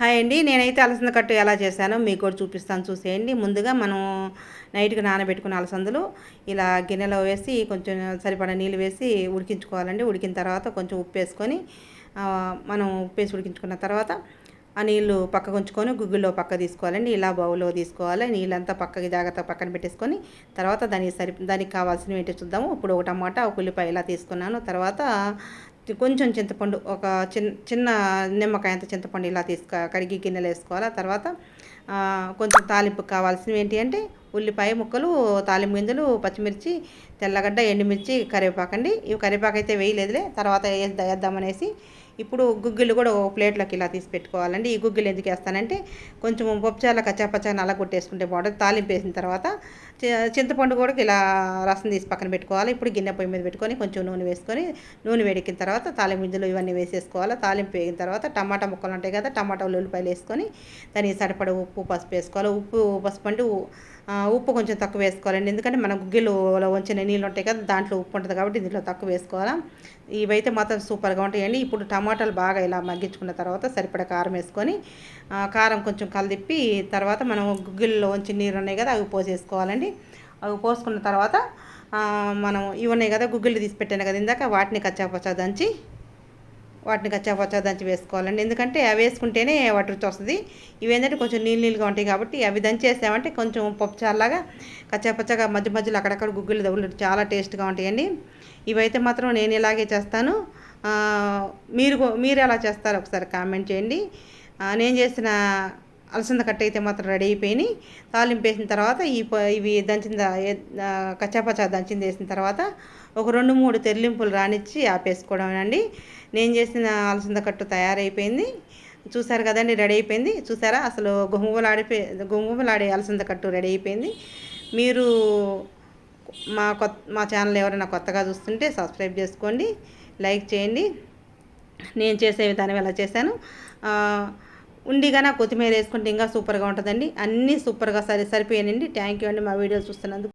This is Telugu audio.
హాయ్ అండి. నేనైతే అలసంద కట్టు ఎలా చేశానో మీకు కూడా చూపిస్తాను. చూసేయండి. ముందుగా మనం నైట్కి నానబెట్టుకున్న అలసందలు ఇలా గిన్నెలో వేసి కొంచెం సరిపడా నీళ్ళు వేసి ఉడికించుకోవాలండి. ఉడికిన తర్వాత కొంచెం ఉప్పు వేసుకొని మనం ఉప్పు వేసి ఉడికించుకున్న తర్వాత ఆ నీళ్ళు పక్కకు ఉంచుకొని గుగ్గుల్లో పక్క తీసుకోవాలండి. ఇలా బౌల్లో తీసుకోవాలి. నీళ్ళంతా పక్కకి జాగ్రత్త పక్కన పెట్టేసుకొని తర్వాత దానికి సరి దానికి కావాల్సినవి ఏంటి చూద్దాము. ఇప్పుడు ఒక టమాటా ఒక ఉల్లిపాయ ఇలా తీసుకున్నాను. తర్వాత కొంచెం చింతపండు ఒక చిన్న చిన్న నిమ్మకాయ అంత చింతపండు ఇలా తీసుకు కడిగి గిన్నెలు వేసుకోవాలి. తర్వాత కొంచెం తాలింపు కావాల్సినవి ఏంటి అంటే ఉల్లిపాయ ముక్కలు తాలింపు గింజలు పచ్చిమిర్చి తెల్లగడ్డ ఎండుమిర్చి కరివేపాకండి. ఇవి కరివేపాకు అయితే వేయలేదులే. తర్వాత వేద్దామనేసి ఇప్పుడు గుగ్గిళ్ళు కూడా ఒక ప్లేట్లోకి ఇలా తీసి పెట్టుకోవాలండి. ఈ గుగ్గిలు ఎందుకు వేస్తానంటే కొంచెం పప్పుచాల కచ్చాపచ్చా నల్ల కొట్టేసుకుంటే బాగుంటుంది. తాలింపు వేసిన తర్వాత చింతపండు కూడా ఇలా రసం తీసి పక్కన పెట్టుకోవాలి. ఇప్పుడు గిన్నె పొయ్యి మీద పెట్టుకొని కొంచెం నూనె వేసుకొని నూనె వేడికిన తర్వాత తాలింపు గింజలు ఇవన్నీ వేసేసుకోవాలి. తాలింపు వేగిన తర్వాత టమాటా ముక్కలు ఉంటాయి కదా టమాటాలు ఉల్లిపాయలు వేసుకొని దానికి సరిపడ ఉప్పు పసుపు వేసుకోవాలి. ఉప్పు పసుపు అంటే ఉప్పు కొంచెం తక్కువ వేసుకోవాలండి. ఎందుకంటే మన గుగ్గిలో వంచిన నీళ్ళు ఉంటాయి కదా దాంట్లో ఉప్పు ఉంటుంది కాబట్టి దీంట్లో తక్కువ వేసుకోవాలి. ఇవైతే మాత్రం సూపర్గా ఉంటాయండి. ఇప్పుడు టమాటాలు బాగా ఇలా మగ్గించుకున్న తర్వాత సరిపడ కారం వేసుకొని కారం కొంచెం కలదిప్పి తర్వాత మనం గుగ్గిల్లోంచి నీరు ఉన్నాయి కదా అవి పోసేసుకోవాలండి. అవి పోసుకున్న తర్వాత మనం ఇవి ఉన్నాయి కదా గుగ్గిళ్ళు తీసి పెట్టాను కదా ఇందాక వాటిని కచ్చాపచ్చా దంచి వాటిని కచ్చాపచ్చా దంచి వేసుకోవాలండి. ఎందుకంటే అవి వేసుకుంటేనే వాటి రుచి వస్తుంది. ఇవి ఏంటంటే కొంచెం నీళ్ళు నీళ్ళుగా ఉంటాయి కాబట్టి అవి దంచేసామంటే కొంచెం పప్పు చాలాగా కచ్చాపచ్చగా మధ్య మధ్యలో అక్కడక్కడ గుగ్గులు దవ్వులు చాలా టేస్ట్గా ఉంటాయండి. ఇవైతే మాత్రం నేను ఇలాగే చేస్తాను. మీరు మీరు ఎలా చేస్తారో ఒకసారి కామెంట్ చేయండి. నేను చేసిన అలసంద కట్ట అయితే మాత్రం రెడీ అయిపోయినాయి. తాలింపు వేసిన తర్వాత ఈ ఇవి దంచిన కచ్చాపచ్చా దంచింది వేసిన తర్వాత ఒక రెండు మూడు తెరలింపులు రానిచ్చి ఆపేసుకోవడం అండి నేను చేసిన అలసంద కట్టు తయారైపోయింది. చూసారు కదండి రెడీ అయిపోయింది. చూసారా? అసలు గుమ్గుమలాడిపోయి గుమ్గుమలాడే అలసంద కట్టు రెడీ అయిపోయింది. మీరు మా కొత్త మా ఛానల్ ఎవరైనా కొత్తగా చూస్తుంటే సబ్స్క్రైబ్ చేసుకోండి లైక్ చేయండి. నేను చేసే విధానం ఎలా చేశాను? ఉండిగానే కొత్తిమీర వేసుకుంటే ఇంకా సూపర్గా ఉంటుందండి. అన్నీ సూపర్గా సరి సరిపోయానండి థ్యాంక్ యూ అండి. మా వీడియోస్ చూస్తున్నందుకు.